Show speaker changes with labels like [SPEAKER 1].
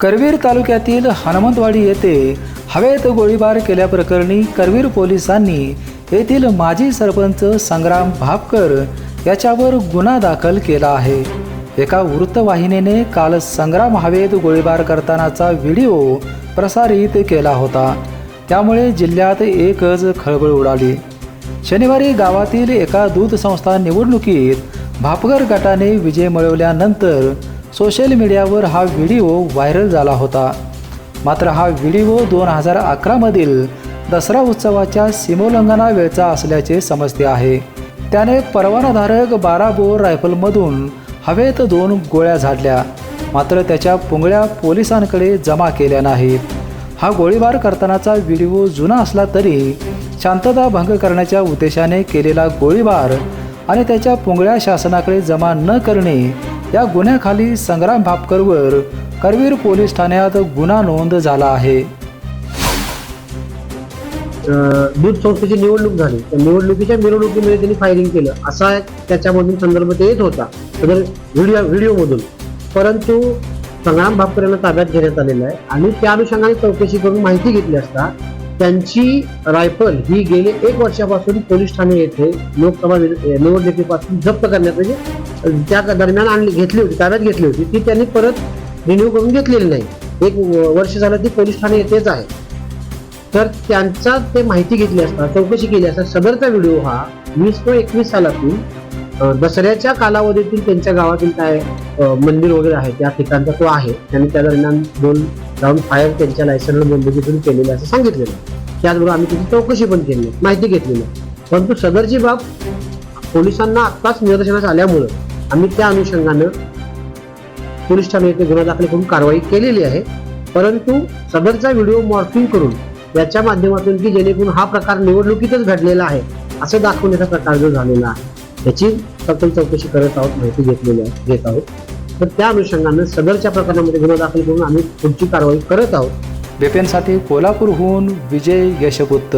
[SPEAKER 1] करवीर तालुक्यातील हनुमंतवाडी येथे हवेत गोळीबार केल्याप्रकरणी करवीर पोलिसांनी येथील माजी सरपंच संग्राम भापकर याच्यावर गुन्हा दाखल केला आहे. एका वृत्तवाहिनीने काल संग्राम हवेत गोळीबार करतानाचा व्हिडिओ प्रसारित केला होता. त्यामुळे जिल्ह्यात एकच खळबळ उडाली. शनिवारी गावातील एका दूध संस्था निवडणुकीत भापकर गटाने विजय मिळवल्यानंतर सोशल मीडियावर हा व्हिडिओ व्हायरल झाला होता. मात्र हा व्हिडिओ दोन हजार अकरामधील दसरा उत्सवाच्या सीमोल्लंघना वेळचा असल्याचे समजते आहे. त्याने परवानाधारक बारा बोर रायफलमधून हवेत दोन गोळ्या झाडल्या. मात्र त्याच्या पुंगळ्या पोलिसांकडे जमा केल्या नाहीत. हा गोळीबार करतानाचा व्हिडिओ जुना असला तरी शांतता भंग करण्याच्या उद्देशाने केलेला गोळीबार आणि त्याच्या पुंगळ्या शासनाकडे जमा न करणे या गुन्ह्याखाली संग्राम भापकरवर करवीर पोलीस ठाण्यात गुन्हा नोंद झाला आहे.
[SPEAKER 2] अं, दूध संस्थेची निवडणूक झाली. त्या निवडणुकीच्या मिरवणुकीमध्ये त्यांनी फायरिंग केलं. असा त्याच्यामधून संदर्भ ते येत होता. तर व्हिडिओ व्हिडिओमधून परंतु संग्राम भापकर यांना ताब्यात घेण्यात आलेला आहे. आणि त्या अनुषंगाने चौकशी करून माहिती घेतली असता त्यांची रायफल ही गेले एक वर्षापासून पोलीस ठाणे येथे लोकसभा निवडणुकीपासून जप्त करण्यात म्हणजे त्या दरम्यान आणली घेतली होती ताब्यात घेतली होती. ती त्यांनी परत रिन्यू करून घेतलेली नाही. एक वर्ष झालं ती पोलीस ठाणे येथेच आहे. तर त्यांचा ते माहिती घेतली असता चौकशी केली असता सदरचा व्हिडिओ हा वीस ते एकवीस सालातून दसऱ्याच्या कालावधीतील त्यांच्या गावातील काय मंदिर वगैरे आहे त्या ठिकाणचा तो आहे. त्यांनी त्या दरम्यान दोन राऊंड फायर त्यांच्या लायसन्स बंदुकीतून केलेलं असं सांगितलेलं त्याचबरोबर आम्ही त्याची चौकशी पण केली माहिती घेतलेली परंतु सदरची बाब पोलिसांना आत्ताच निदर्शनास आल्यामुळं आम्ही त्या अनुषंगानं पोलीस ठाणे येथे गुन्हा दाखल करून कारवाई केलेली आहे. परंतु सदरचा व्हिडिओ मॉर्फिंग करून याच्या माध्यमातून की जेणेकरून हा प्रकार निवडणुकीतच घडलेला आहे असं दाखवण्याचा प्रकार जो झालेला आहे. याची सखोल चौकशी करत आहोत माहिती घेतलेली आहे घेत आहोत. तर त्या अनुषंगानं सदरच्या प्रकरणामध्ये गुन्हा दाखल करून आम्ही पुढची कारवाई करत आहोत.
[SPEAKER 1] बेपेनसाठी कोल्हापूरहून विजय यशगुप्त.